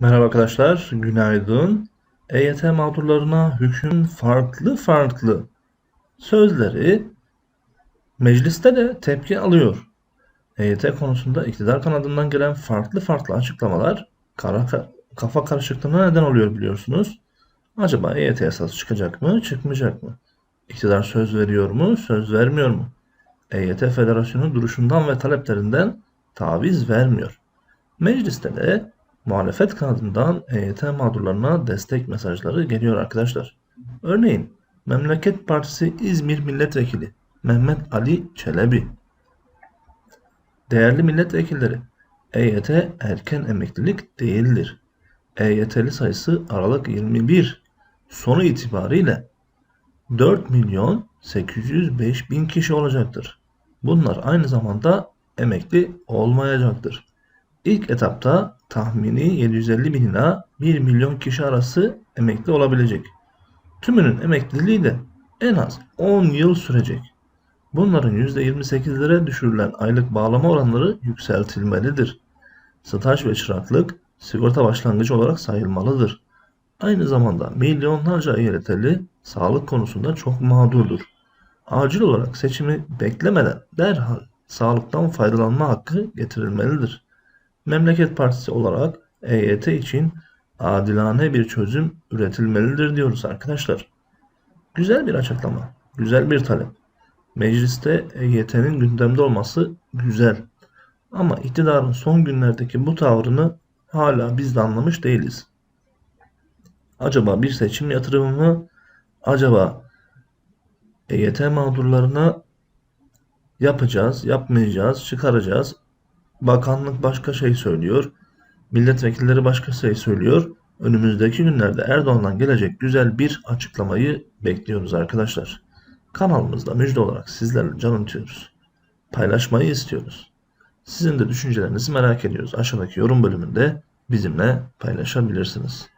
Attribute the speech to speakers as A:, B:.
A: Merhaba arkadaşlar, günaydın. EYT mağdurlarına hüküm farklı farklı sözleri mecliste de tepki alıyor. EYT konusunda iktidar kanadından gelen farklı farklı açıklamalar kara, kafa karışıklığına neden oluyor biliyorsunuz. Acaba EYT yasası çıkacak mı, çıkmayacak mı? İktidar söz veriyor mu, söz vermiyor mu? EYT Federasyonu duruşundan ve taleplerinden taviz vermiyor. Mecliste de muhalefet kanadından EYT mağdurlarına destek mesajları geliyor arkadaşlar. Örneğin Memleket Partisi İzmir Milletvekili Mehmet Ali Çelebi. Değerli milletvekilleri, EYT erken emeklilik değildir. EYT'li sayısı Aralık 21 sonu itibariyle 4 milyon 805 bin kişi olacaktır. Bunlar aynı zamanda emekli olmayacaktır. İlk etapta tahmini 750 bin ila 1 milyon kişi arası emekli olabilecek. Tümünün emekliliği de en az 10 yıl sürecek. Bunların %28'lere düşürülen aylık bağlama oranları yükseltilmelidir. Staj ve çıraklık sigorta başlangıcı olarak sayılmalıdır. Aynı zamanda milyonlarca EYT'li sağlık konusunda çok mağdurdur. Acil olarak seçimi beklemeden derhal sağlıktan faydalanma hakkı getirilmelidir. Memleket Partisi olarak EYT için adilane bir çözüm üretilmelidir diyoruz arkadaşlar. Güzel bir açıklama, güzel bir talep. Mecliste EYT'nin gündemde olması güzel. Ama iktidarın son günlerdeki bu tavrını hala biz de anlamış değiliz. Acaba bir seçim yatırımı mı? Acaba EYT mağdurlarına yapacağız, yapmayacağız, çıkaracağız. Bakanlık başka şey söylüyor. Milletvekilleri başka şey söylüyor. Önümüzdeki günlerde Erdoğan'dan gelecek güzel bir açıklamayı bekliyoruz arkadaşlar. Kanalımızda müjde olarak sizlerle can atıyoruz. Paylaşmayı istiyoruz. Sizin de düşüncelerinizi merak ediyoruz. Aşağıdaki yorum bölümünde bizimle paylaşabilirsiniz.